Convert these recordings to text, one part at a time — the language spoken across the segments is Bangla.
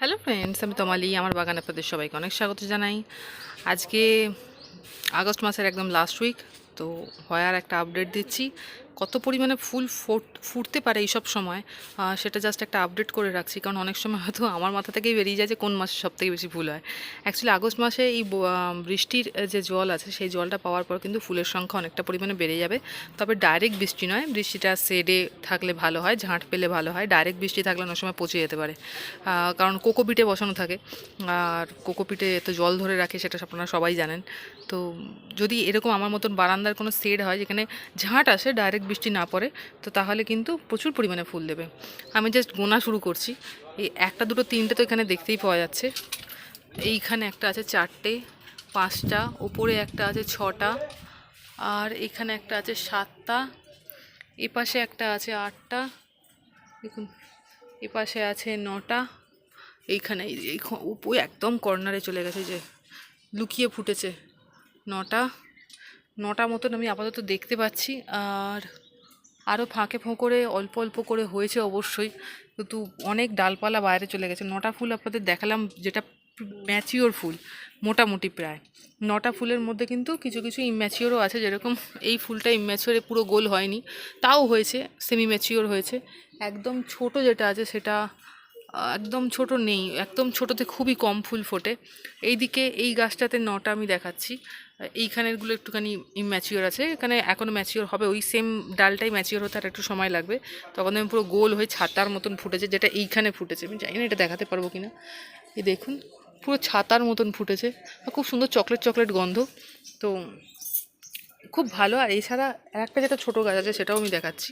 হ্যালো ফ্রেন্ডস, আমি তোমালি, আমার বাগানে আপনাদের সবাইকে অনেক স্বাগত জানাই। আজকে আগস্ট মাসের একদম লাস্ট উইক তো হয়ার একটা আপডেট দিচ্ছি। কত পরিমাণে ফুল ফুট- ফুটতে পারে এইসব সময় সেটা জাস্ট একটা আপডেট করে রাখছি। কারণ অনেক সময় হয়তো আমার মাথা থেকেই বেরিয়ে যায় যে কোন মাসে সব থেকে বেশি ফুল হয়। অ্যাকচুয়ালি আগস্ট মাসে এই বৃষ্টির যে জল আছে, সেই জলটা পাওয়ার পর কিন্তু ফুলের সংখ্যা অনেকটা পরিমাণে বেড়ে যাবে। তবে ডাইরেক্ট বৃষ্টি নয়, বৃষ্টিটা সেডে থাকলে ভালো হয়, ঝাঁট পেলে ভালো হয়। ডাইরেক্ট বৃষ্টি থাকলে অনেক সময় পচে যেতে পারে। কারণ কোকোপিটে বসানো থাকে। আর কোকোপিটে তো জল ধরে রাখে, সেটা আপনারা সবাই জানেন। তো যদি এরকম আমার মতন বারান্দার কোনো সেড হয় যেখানে ঝাঁট আসে ডাইরেক্ট বৃষ্টি না পড়ে, তো তাহলে কিন্তু প্রচুর পরিমাণে ফুল দেবে। আমি জাস্ট গোনা শুরু করছি। এই একটা, দুটো, তিনটে তো এখানে দেখতেই পাওয়া যাচ্ছে। এইখানে একটা আছে চারটে, পাঁচটা, ওপরে একটা আছে ছটা, আর এখানে একটা আছে সাতটা, এপাশে একটা আছে আটটা, দেখুন, এপাশে আছে নটা, এইখানে এই এই খ- একদম কর্নারে চলে গেছে যে, লুকিয়ে ফুটেছে। নটা নটা মতন আমি আপাতত দেখতে পাচ্ছি। আর আরও ফাঁকে ফোঁকরে অল্প অল্প করে হয়েছে অবশ্যই। কিন্তু অনেক ডালপালা বাইরে চলে গেছে। নটা ফুল আপনাদের দেখালাম যেটা ম্যাচিওর ফুল, মোটামুটি প্রায়। নটা ফুলের মধ্যে কিন্তু কিছু কিছু ইম্যাচিওরও আছে। যেরকম এই ফুলটা ইম্যাচিওরে পুরো গোল হয়নি। তাও হয়েছে সেমি ম্যাচিওর হয়েছে। একদম ছোট যেটা আছে সেটা একদম ছোট নেই, একদম ছোটোতে খুবই কম ফুল ফোটে। এইদিকে এই গাছটাতে নটা আমি দেখাচ্ছি। এইখানেরগুলো একটুখানি ইম্যাচিওর আছে, এখানে এখনও ম্যাচিওর হবে, ওই সেম ডালটাই ম্যাচিওর হতে আর একটু সময় লাগবে। তখন আমি পুরো গোল হয়ে ছাতার মতন ফুটেছে, যেটা এইখানে ফুটেছে। আমি জানি না এটা দেখাতে পারব কি না এই দেখুন, পুরো ছাতার মতন ফুটেছে। খুব সুন্দর চকলেট চকলেট গন্ধ। তো খুব ভালো। আর এছাড়া আর একটা যেটা ছোটো গাছ আছে সেটাও আমি দেখাচ্ছি।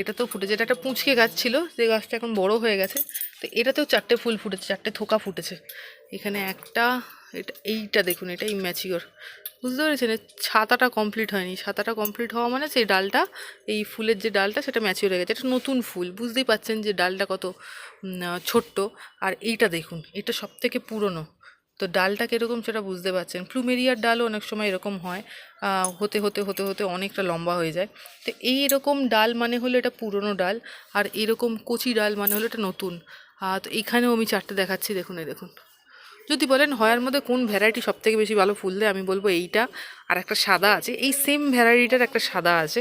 এটা তো ফুটেছে, এটা একটা পুঁচকে গাছ ছিল, যে গাছটা এখন বড় হয়ে গেছে। তো এটাতেও চারটে ফুল ফুটেছে, চারটে থোকা ফুটেছে। এখানে একটা, এটা, এইটা দেখুন, এটা ইম্যাচিওর বুঝতে পেরেছেন? ছাতাটা কমপ্লিট হয়নি। ছাতাটা কমপ্লিট হওয়া মানে সেই ডালটা, এই ফুলের যে ডালটা সেটা ম্যাচিওর হয়ে গেছে। এটা নতুন ফুল, বুঝতেই পাচ্ছেন যে ডালটা কত ছোট্ট। আর এইটা দেখুন, এটা সব থেকে পুরনো। তো ডালটা কীরকম সেটা বুঝতে পারছেন। প্লুমেরিয়ার ডালও অনেক সময় এরকম হয় হতে হতে হতে হতে অনেকটা লম্বা হয়ে যায়। তো এই এরকম ডাল মানে হলো এটা পুরনো ডাল, আর এরকম কচি ডাল মানে হলো এটা নতুন। তো এখানেও আমি চারটে দেখাচ্ছি, দেখুন, এই দেখুন। যদি বলেন হয়ার মধ্যে কোন ভ্যারাইটি সব থেকে বেশি ভালো ফুল দেয়, আমি বলব এইটা। আর একটা সাদা আছে, এই সেম ভ্যারাইটিটার একটা সাদা আছে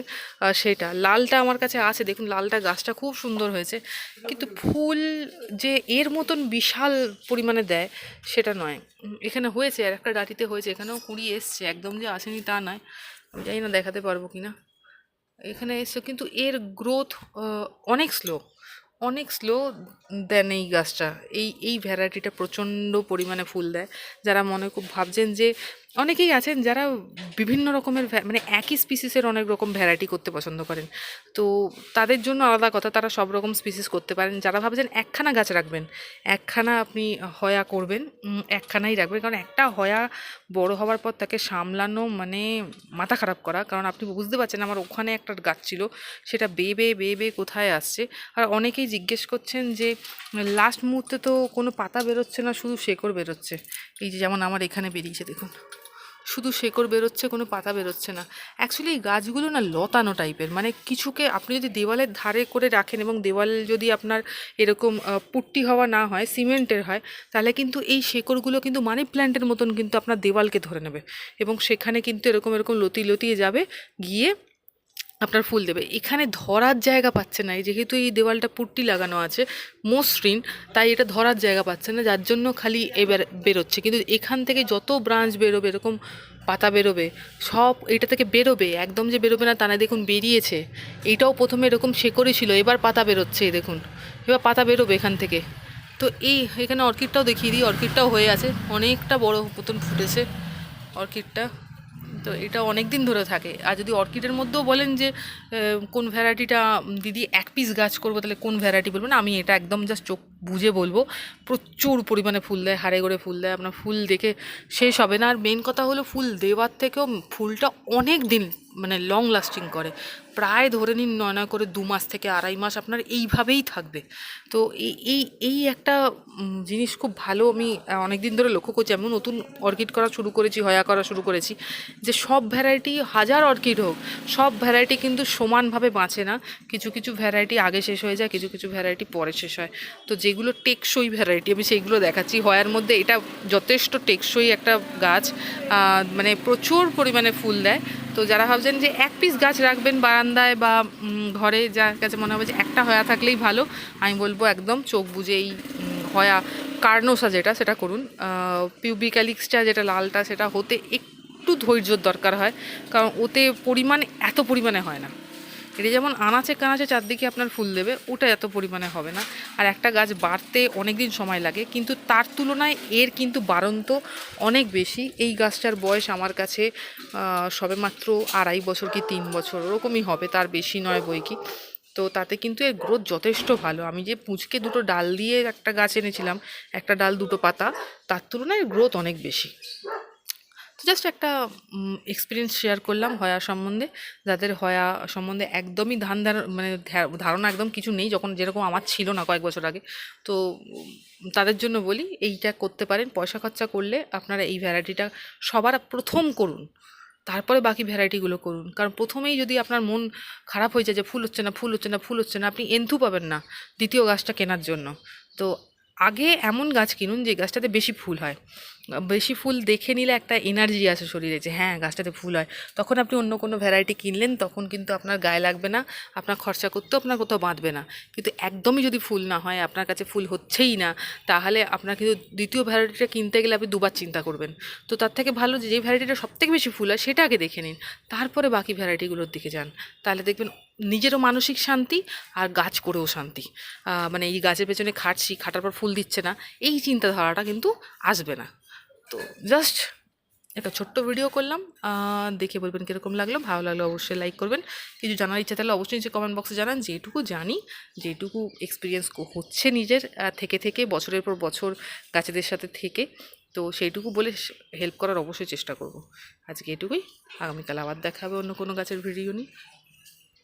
সেটা। লালটা আমার কাছে আছে, দেখুন লালটা গাছটা খুব সুন্দর হয়েছে। কিন্তু ফুল যে এর মতন বিশাল পরিমাণে দেয়, সেটা নয়। এখানে হয়েছে, আর একটা ডাটিতে হয়েছে, এখানেও কুড়ি এসছে, একদম যে আসেনি তা নয়। আমি জানি না দেখাতে পারব কি না এখানে এসছে, কিন্তু এর গ্রোথ অনেক স্লো অনেক স্লো দেন এই গাছটা। এই এই ভ্যারাইটিটা প্রচণ্ড পরিমাণে ফুল দেয়। যারা মনে খুব ভাবছেন যে অনেকেই আছেন যারা বিভিন্ন রকমের মানে একই স্পিসিসের অনেক রকম ভ্যারাইটি করতে পছন্দ করেন। তো তাদের জন্য আলাদা কথা, তারা সব রকম স্পিসিস করতে পারেন। যারা ভাবছেন একখানা গাছ রাখবেন, একখানা আপনি হয়া করবেন একখানাই রাখবেন। কারণ একটা হয়া বড় হওয়ার পর তাকে সামলানো মানে মাথা খারাপ করা। কারণ আপনি বুঝতে পারছেন আমার ওখানে একটা গাছ ছিল, সেটা বেয়ে বেয়ে বেয়ে বেয়ে কোথায় আসছে। আর অনেকেই জিজ্ঞেস করছেন যে লাস্ট মুহূর্তে তো কোনো পাতা বেরোচ্ছে না, শুধু শেকড় বেরোচ্ছে। এই যে যেমন আমার এখানে বেরিয়েছে, দেখুন। শুধু শেকড় বেরোচ্ছে, কোনো পাতা বেরোচ্ছে না। অ্যাকচুয়ালি এই গাছগুলো না লতানো টাইপের মানে কিছুকে আপনি যদি দেওয়ালের ধারে করে রাখেন এবং দেওয়াল যদি আপনার এরকম পুট্টি হওয়া না হয়, সিমেন্টের হয়, তাহলে কিন্তু এই শেকড়গুলো কিন্তু মানি প্ল্যান্টের মতন কিন্তু আপনার দেওয়ালকে ধরে নেবে। এবং সেখানে কিন্তু এরকম এরকম লতি লতিয়ে যাবে, গিয়ে আপনার ফুল দেবে। এখানে ধরার জায়গা পাচ্ছে না। এই যেহেতু এই দেওয়ালটা পুট্টি লাগানো আছে, মসৃণ, তাই এটা ধরার জায়গা পাচ্ছে না। যার জন্য খালি এবার বেরোচ্ছে। কিন্তু এখান থেকে যত ব্রাঞ্চ বেরোবে, এরকম পাতা বেরোবে, সব এটা থেকে বেরোবে। একদম যে বেরোবে না তা দেখুন বেরিয়েছে। এইটাও প্রথমে এরকম শেকড়ে ছিল, এবার পাতা বেরোচ্ছে দেখুন। এবার পাতা বেরোবে এখান থেকে। তো এই, এখানে অর্কিডটাও দেখিয়ে দিই, অর্কিডটাও হয়ে আছে। অনেকটা বড় মতন ফুটেছে অর্কিডটা। তো এটা অনেক দিন ধরে থাকে। আর যদি অর্কিডের মধ্যেও বলেন যে কোন ভ্যারাইটিটা, দিদি এক পিস গাছ করব, তাহলে কোন ভ্যারাইটি বলব না আমি এটা একদম জাস্ট চোখ বুঝে বলব, প্রচুর পরিমাণে ফুল দেয়, হাড়ে গড়ে ফুল দেয়, আপনার ফুল দেখে শেষ হবে না। আর মেন কথা হলো ফুল দেওয়ার থেকেও ফুলটা অনেক দিন মানে লং লাস্টিং করে। প্রায় ধরে নিন নয় নয় করে দু মাস থেকে আড়াই মাস আপনার এইভাবেই থাকবে। তো এই এই একটা জিনিস খুব ভালো আমি অনেক দিন ধরে লক্ষ্য করছি। আমি নতুন অর্কিড করা শুরু করেছি, হয়া করা শুরু করেছি, যে সব ভ্যারাইটি হাজার অর্কিড হোক, সব ভ্যারাইটি কিন্তু সমানভাবে বাঁচে না। কিছু কিছু ভ্যারাইটি আগে শেষ হয়ে যায়, কিছু কিছু ভ্যারাইটি পরে শেষ হয়। তো যেগুলো টেকসই ভ্যারাইটি, আমি সেইগুলো দেখাচ্ছি। হয়ার মধ্যে এটা যথেষ্ট টেকসই একটা গাছ মানে প্রচুর পরিমাণে ফুল দেয়। তো যারা ভাবছেন যে এক পিস গাছ রাখবেন বারান্দায় বা ঘরে, যার কাছে মনে হবে যে একটা হয়া থাকলেই ভালো, আমি বলব একদম চোখ বুঝে এই হয়া কার্নোসা যেটা, সেটা করুন। পিউবিক্যালিক্সটা যেটা লালটা, সেটা হতে একটু ধৈর্যর দরকার হয়, কারণ ওতে পরিমাণ এত পরিমাণে হয় না। এটা যেমন আনাচে কানাচে চারদিকে আপনার ফুল দেবে ওটা এত পরিমাণে হবে না। আর একটা গাছ বাড়তে অনেক দিন সময় লাগে কিন্তু তার তুলনায় এর কিন্তু বাড়ন্ত অনেক বেশি। এই গাছটার বয়স আমার কাছে আহ, সবেমাত্র আড়াই বছর কি তিন বছর ওরকমই হবে তার বেশি নয় বই কি। তো তাতে কিন্তু এর গ্রোথ যথেষ্ট ভালো। আমি যে পুঁচকে দুটো ডাল দিয়ে একটা গাছ এনেছিলাম একটা ডাল দুটো পাতা তার তুলনায় গ্রোথ অনেক বেশি। জাস্ট একটা এক্সপিরিয়েন্স শেয়ার করলাম হয়া সম্বন্ধে, যাদের হয়া সম্বন্ধে একদমই ধান মানে ধারণা একদম কিছু নেই, যখন যেরকম আমার ছিল না কয়েক বছর আগে। তো তাদের জন্য বলি, এইটা করতে পারেন, পয়সা খরচা করলে আপনারা এই ভ্যারাইটিটা সবার প্রথম করুন। তারপরে বাকি ভ্যারাইটিগুলো করুন। কারণ প্রথমেই যদি আপনার মন খারাপ হয়ে যায় যে ফুল হচ্ছে না, ফুল হচ্ছে না, ফুল হচ্ছে না, আপনি এন্থু পাবেন না দ্বিতীয় গাছটা কেনার জন্য। তো আগে এমন গাছ কিনুন যে গাছটাতে বেশি ফুল হয়। বেশি ফুল দেখে নিলে একটা এনার্জি আসে শরীরে যে হ্যাঁ গাছটাতে ফুল হয়। তখন আপনি অন্য কোনো ভ্যারাইটি কিনলেন, তখন কিন্তু আপনার গায়ে লাগবে না, আপনার খরচা করতেও আপনার কোথাও বাঁধবে না। কিন্তু একদমই যদি ফুল না হয়, আপনার কাছে ফুল হচ্ছেই না, তাহলে আপনার কিন্তু দ্বিতীয় ভ্যারাইটিটা কিনতে গেলে আপনি দুবার চিন্তা করবেন। তো তার থেকে ভালো যে যেই ভ্যারাইটিটা সবথেকে বেশি ফুল হয়, সেটা আগে দেখে নিন। তারপরে বাকি ভ্যারাইটিগুলোর দিকে যান। তাহলে দেখবেন নিজেরও মানসিক শান্তি আর গাছ করেও শান্তি। মানে এই গাছের পেছনে খাটছি, খাটার পর ফুল দিচ্ছে না, এই চিন্তাধারাটা কিন্তু আসবে না। তো জাস্ট একটা ছোট্ট ভিডিও করলাম দেখে বলবেন কীরকম লাগল। ভালো লাগল অবশ্যই লাইক করবেন। কিছু জানার ইচ্ছা থাকলে অবশ্যই নিচে কমেন্ট বক্সে জানান। যেটুকু জানি, যেটুকু এক্সপিরিয়েন্স হচ্ছে নিজের থেকে থেকে, বছরের পর বছর গাছেদের সাথে থেকে, তো সেইটুকু বলে হেল্প করার অবশ্যই চেষ্টা করব। আজকে এটুকুই। আগামীকাল আবার দেখা হবে অন্য কোনো গাছের ভিডিও নিয়ে।